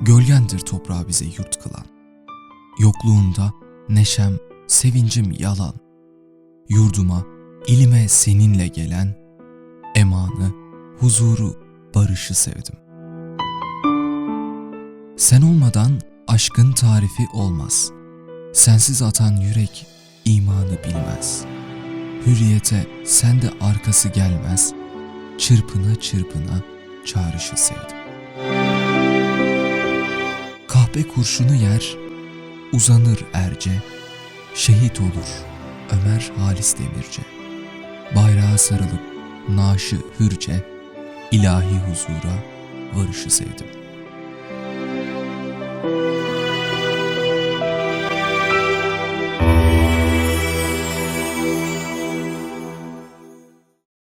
Gölgendir toprağı bize yurt kılan. Yokluğunda neşem, sevincim yalan. Yurduma, ilime seninle gelen, emanı, huzuru, barışı sevdim. Sen olmadan aşkın tarifi olmaz. Sensiz atan yürek imanı bilmez. Hürriyete sen de arkası gelmez. Çırpına çırpına çağrışı sevdim. Kahpe kurşunu yer, uzanır erce, şehit olur Ömer Halis Demirce. Bayrağa sarılıp naşı hürce, ilahi huzura varışı sevdim.